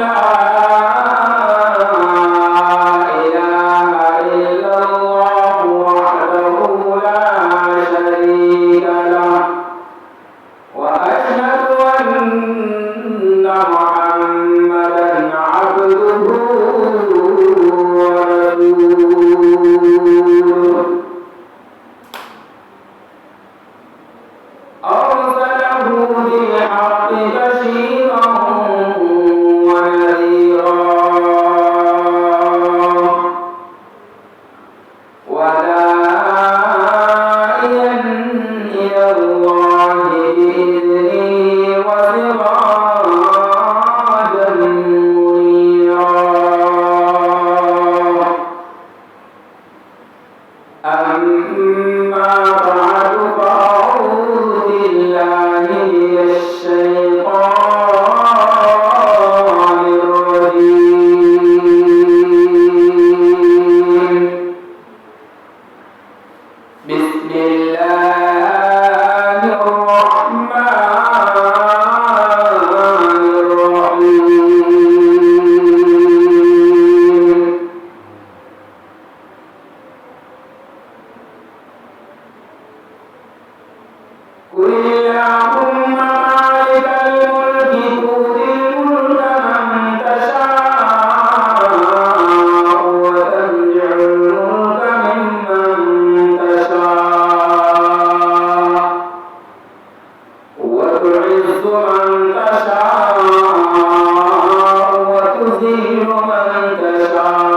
Ah! ولا সালাম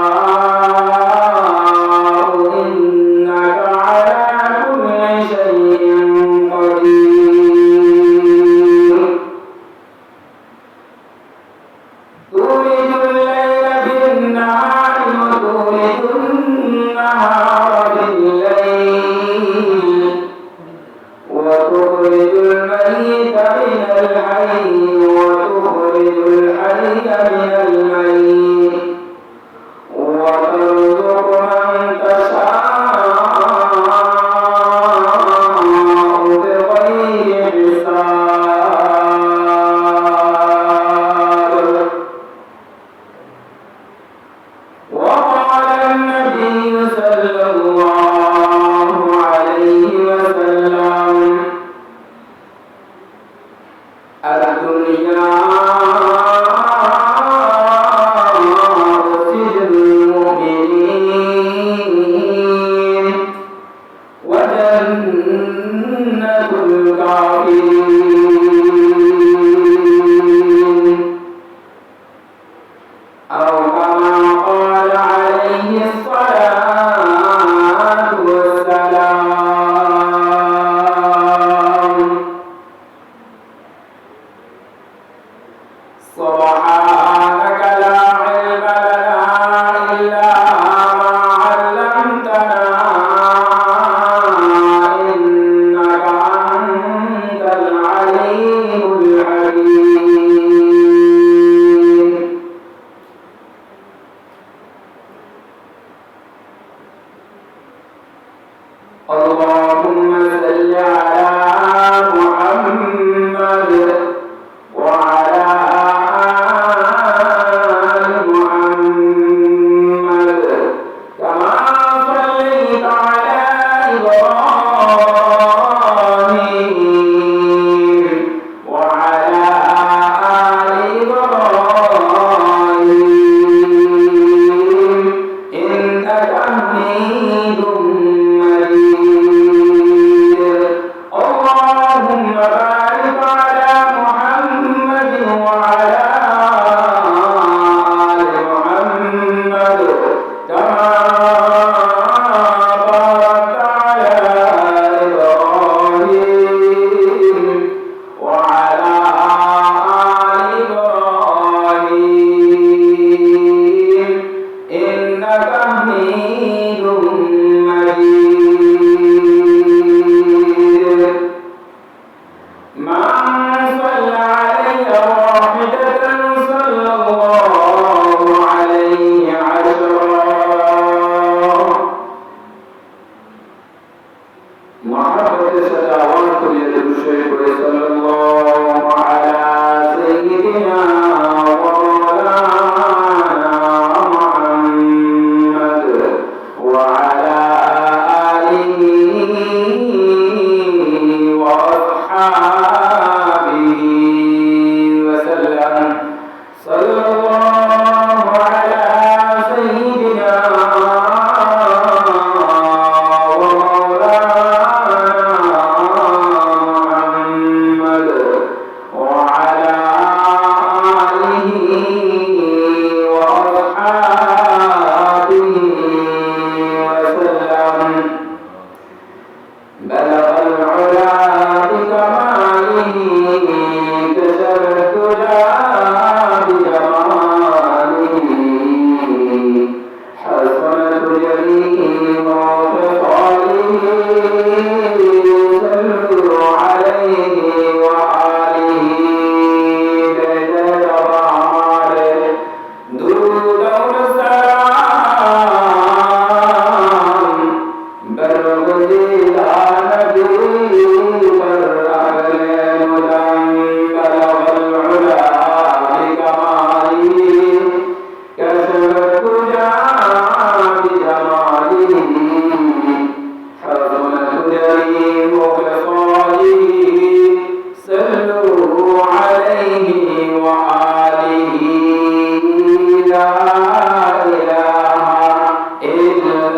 اللهم صل على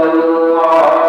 الله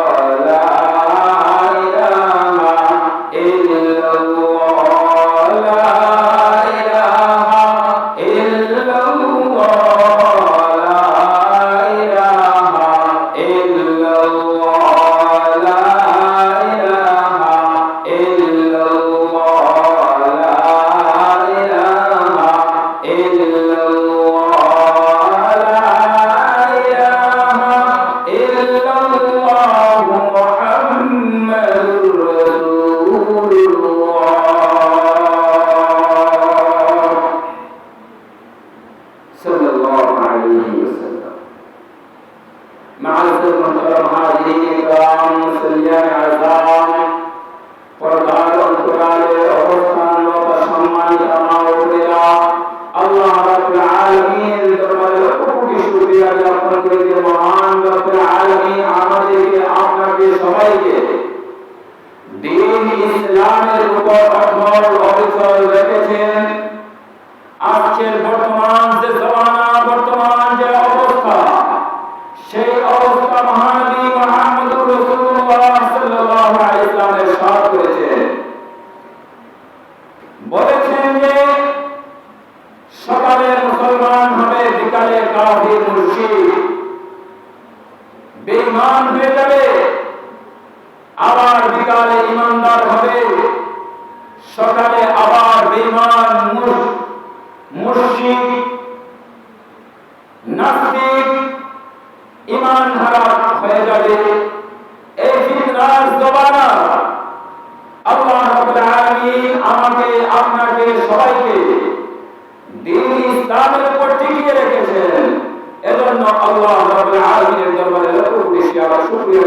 তাদের উপর টিকিয়ে রেখেছেন। এজন্য আল্লাহ রাব্বুল আলামিনের দরবারে লক্ষ আমরা শুকরিয়া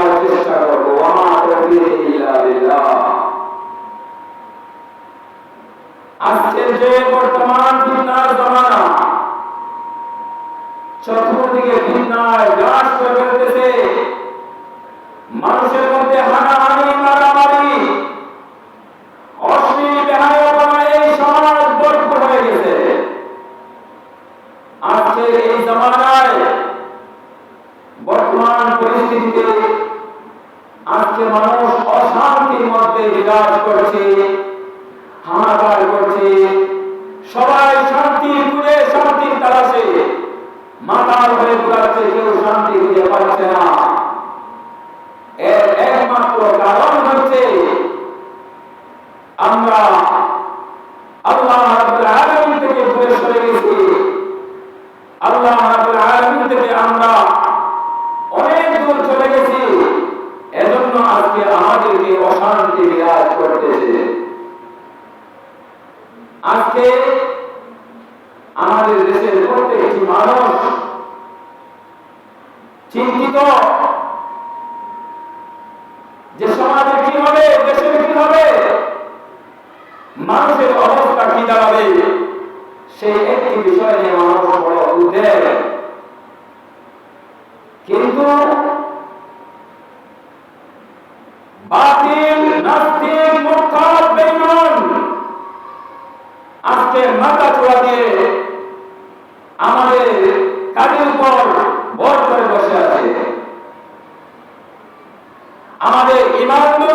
আজকে এই জমানায় বর্তমান পরিস্থিতিতে আজকে মানুষ অশান্তির মধ্যে বিরাজ করে। আজকে আমাদের দেশের প্রত্যেকটি মানুষ চিন্তিত যে সমাজে কি হবে দেশের কি হবে, মানুষের অবস্থা কি দাঁড়াবে, সেই একটি বিষয় নিয়ে মানুষ বড় উদ্বেগ। কিন্তু বাতিল, নাস্তিক মানুষকে মাথা চোড়া দিয়ে আমাদের কাজের উপর ভর করে বসে আছে। আমাদের ইমানকে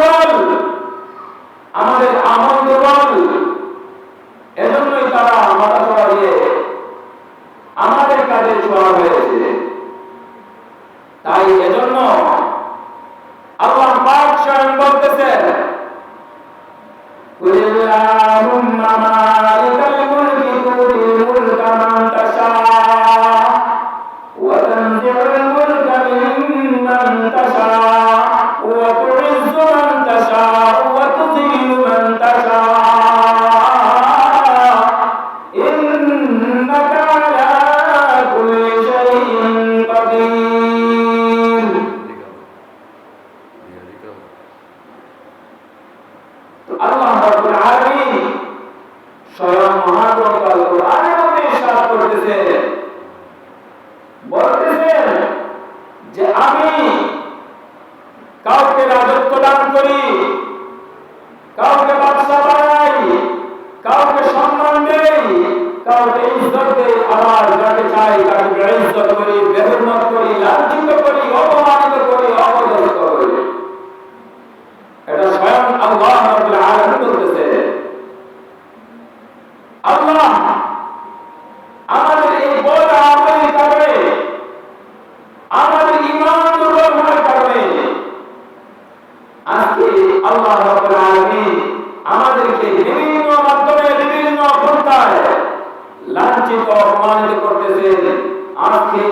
أنزلنا কারণ ইজ্জতকে আমার যাকে চাই তাকে ইজ্জত করি বেহরমত করি লাঞ্ছিত করি অপমান সম্মানিত করতেছেন। আজকে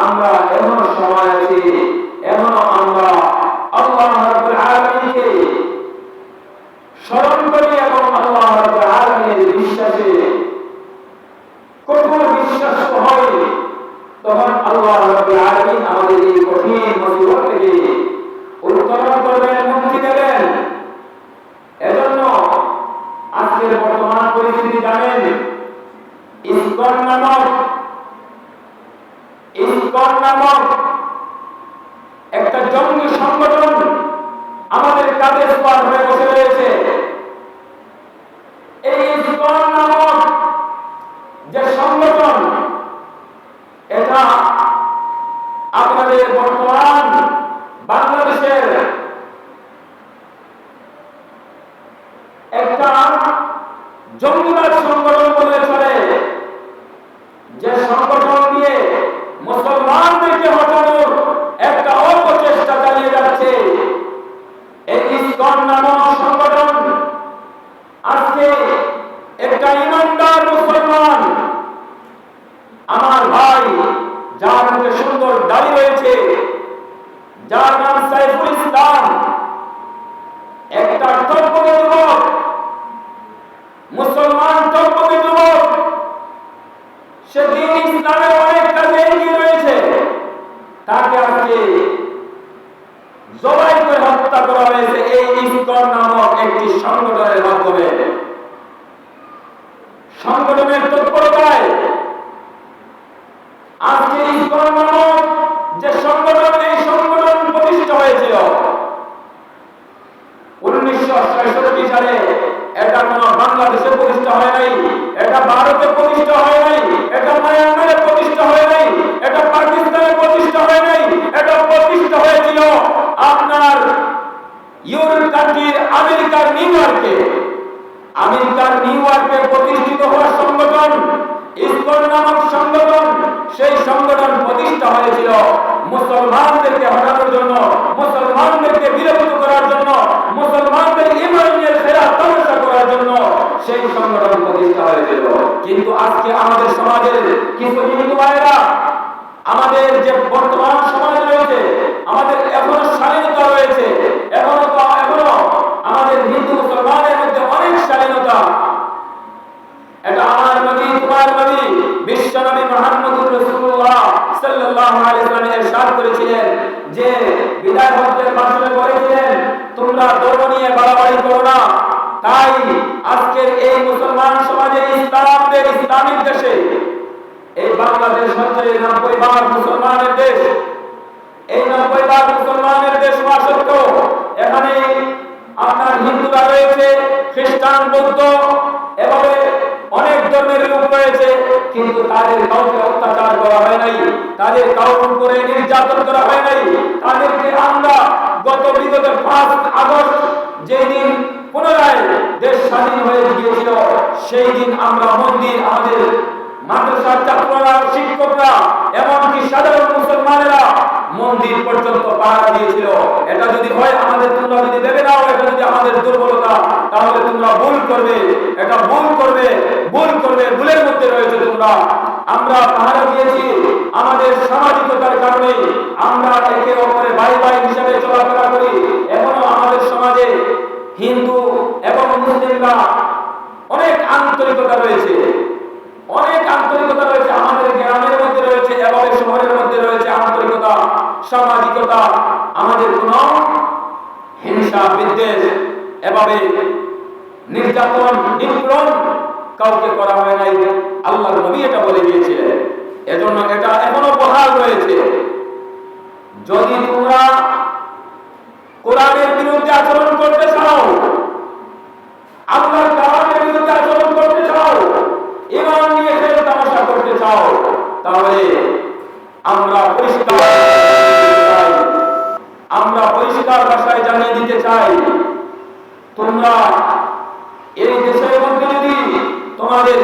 আমরা এমন সময় আছি এমন আমরা আল্লাহ রাব্বুল আলামিনকে স্মরণ করি এবং আল্লাহ রাব্বুল আলামিনের বিশ্বাসে কঠোর বিশ্বাস হয় তখন আল্লাহ রাব্বুল আলামিন আমাদের এই কঠিন মুসিবত থেকে উত্তরণ করবেন মুক্তি দেবেন এজন্য আজকের বর্তমান পরিস্থিতি জানেন ইসকন নামক ইসকন নামক একটা জঙ্গি সংগঠন আমাদের কাজে স্পার হয়ে বসে রয়েছে এই ইসকন নামক যে সংগঠন এটা আপনাদের বর্তমান বাংলাদেশের একটা জঙ্গিবাদ সংগঠন বলে চলে যে সংগঠন দিয়ে মুসলমানদেরকে হটানোর একটা অপচেষ্টা চালিয়ে যাচ্ছে এই ইসকন নামক সংগঠন আজকে একটা ইমানদার মুসলমান আমার ভাই যার মুখে সুন্দর দাড়ি রয়েছে যার নাম সাইফুল ইসলাম একটা টকবকে যুবক মুসলমান টকবকে যুবক সে দিন ইসলামের অনেক কাজে এগিয়ে রয়েছে তাকে আজকে জবাই করে হত্যা করা হয়েছে এই ইসকন নামক একটি সংগঠনের মাধ্যমে সংগঠনের তৎপরতায় আজকে ইসকন নামক যে সংগঠন এই সংগঠন প্রতিষ্ঠা হয়েছিল উনিশশো ছয়ষট্টি সালে এটা কোন বাংলাদেশে প্রতিষ্ঠা হয় নাই এটা ভারতে প্রতিষ্ঠা হয় নাই এটা মায়ানমারে প্রতিষ্ঠা হয় নাই এটা পাকিস্তানে প্রতিষ্ঠা হয় নাই এটা প্রতিষ্ঠা হয়েছিল আপনার ইউরোপ কান্ট্রির আমেরিকার নিউ আমেরিকার নিউ প্রতিষ্ঠিত হওয়া সংগঠন, ইসকন নামক সংগঠন, সেই সংগঠন প্রতিষ্ঠা হয়েছিল মুসলমানদেরকে হটানোর জন্য, মুসলমানদেরকে বিরক্ত করার জন্য, মুসলমানদের ইমানের ফেরা তামাশা করার জন্য সেই সংগঠন প্রতিষ্ঠা হয়েছিল। কিন্তু আজকে আমাদের সমাজের কিছু হিন্দু ভাইরা আমাদের যে বর্তমান সমাজ রয়েছে, আমাদের এখনও স্বাধীনতা রয়েছে, এখনও আমাদের হিন্দু মুসলমানের মধ্যে অনেক স্বাধীনতা। এটা আমার নবী, তোমার নবী, বিশ্ব নবী মুহাম্মদুর রাসূলুল্লাহ সাল্লাল্লাহু আলাইহি ওয়াসাল্লাম ইরশাদ করেছিলেন যে বিদায় হজ্জের ভাষণে বলেছিলেন, তোমরা ধর্ম নিয়ে বাড়াবাড়ি করো না। তাই আজকের এই মুসলমান সমাজে ইসলামদের, ইসলামিক দেশে, এই বাংলাদেশ হচ্ছে নব্বই ভাগ মুসলমানের দেশ। এই নব্বই ভাগ মুসলমানের দেশ হওয়া এখানে আপনার হিন্দুরা রয়েছে, খ্রিস্টান, বৌদ্ধ, এভাবে অনেক ধর্মের লোক রয়েছে, কিন্তু তাদের কাউকে অত্যাচার করা হয় নাই, তাদের কাউকে উপরে নির্যাতন করা হয় নাই, তাদেরকে আমরা গত বিগত পাঁচ আগস্ট যেদিন পুনরায় দেশ স্বাধীন হয়ে গিয়েছিল সেই দিন আমরা মন্দির, আমাদের মাদ্রাসার ছাত্ররা, শিক্ষকরা, এমনকি সাধারণ মুসলমানেরা মন্দির পর্যন্ত পাহারা দিয়েছিল। এটা যদি হয়, আমাদের তোমরা যদি দেবে আমাদের দুর্বলতা, তাহলে তোমরা ভুল করবে এটা ভুল করবে ভুল করবে, ভুলের মধ্যে রয়েছে তোমরা। আমরা পাহারা দিয়েছি আমাদের সামাজিকতার কারণে। আমরা একে অপরে ভাই ভাই হিসাবে চলাফেরা করি। এখনও আমাদের সমাজে হিন্দু এবং মুসলিমরা অনেক আন্তরিকতা রয়েছে। অনেক আন্তরিকতা রয়েছে আমাদের গ্রামের মধ্যে রয়েছে এবং শহরের মধ্যে রয়েছে আন্তরিকতা, সামাজিকতা। আমাদের কোন হিংসা, বিদ্বেষ, এভাবে নির্যাতন, নিপীড়ন কাউকে করা হয় নাই আল্লাহ নবী এটা বলে দিয়েছিলেন এজন্য এটা এখনও বহাল রয়েছে যদি তোমরা কোরআনের বিরুদ্ধে আচরণ করতে চাও, আল্লাহর কালামের বিরুদ্ধে আচরণ করতে চাও ইমান নিয়ে খেল তামাশা করতে চাও, তাহলে আমরা পরিষ্কার। আমরা পরিষ্কার ভাষায় জানিয়ে দিতে চাই, তোমরা এই দেশের মধ্যে যদি তোমাদের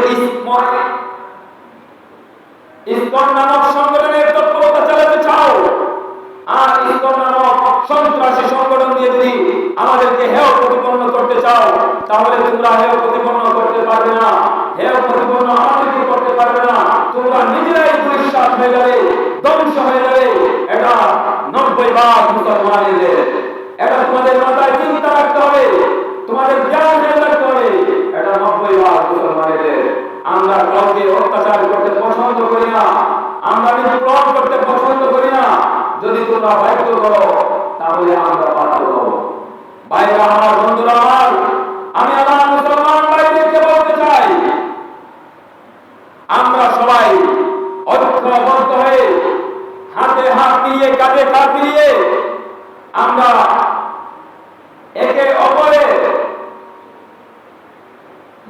ইসকন নামক সংগঠনের তৎপরতা চালাতে চাও, আর ইসকন নামক সন্ত্রাসী সংগঠন দিয়ে যদি আমাদেরকে হেয় প্রতিপন্ন করতে চাও, তাহলে তোমরা হেয় প্রতিপন্ন করতে পারবে না। হেয় প্রতিপন্ন আমাদেরকে করতে পারবে না? তোমরা নিজেরাই দুঃশ্বাস হয়ে যাবে, ধ্বংস হয়ে যাবে। এটা নব্বই ভাগ মুসলমানের এটা তোমাদের মাথায় চিন্তা রাখতে হবে। তোমাদের জ্ঞান রাখতে হবে। এটা নব্বই ভাগ মুসলমানের আমরা কাউকে অত্যাচার করতে পছন্দ করি না। আমরা নির্যাতন করতে পছন্দ করি না। যদি তোমরা বাধ্য করো তাহলে আমরা বাধ্য হব বাইরে আমার বন্ধুরা আমার আমি আমার মুসলমান ভাইদেরকে বলতে চাই আমরা সবাই ঐক্যবদ্ধ হয়ে হাতে হাত মিলিয়ে কাঁধে কাঁধ মিলিয়ে আমরা একে অপরের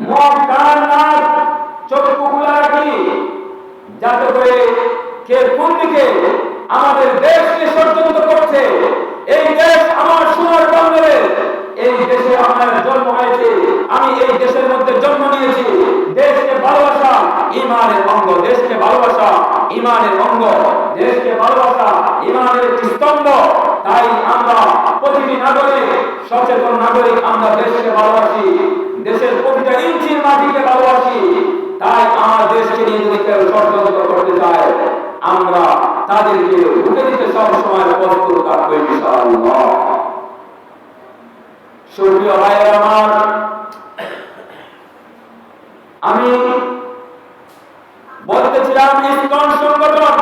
মুখ কান নাক চক্ষু খোলা রাখি যাতে করে কে কোন দিকে আমাদের দেশকে ষড়যন্ত্র করছে এই দেশ আমার সোনার বাংলাদেশ এই দেশে আমার জন্ম হয়েছে আমি এই দেশের মধ্যে জন্ম নিয়েছি দেশকে ভালোবাসা ইমানের অঙ্গ, দেশকে ভালোবাসা, ইমানের অঙ্গ, দেশকে ভালোবাসা, ইমানের স্তম্ভ। তাই আমরা প্রতিটি নাগরিক, সচেতন নাগরিক, আমরা দেশকে ভালোবাসি, দেশের প্রতিটা ইঞ্চির মাটিকে ভালোবাসি। তাই আমার দেশকে নিয়ে যদি কেউ ষড়যন্ত্র করতে চায়, আমরা তাদেরকে রুখে দিতে সবসময় প্রস্তুত থাকব, ইনশাআল্লাহ। সুপ্রিয় ভাইয়ের আমার, আমি বলতেছিলাম ইসকন সংগঠন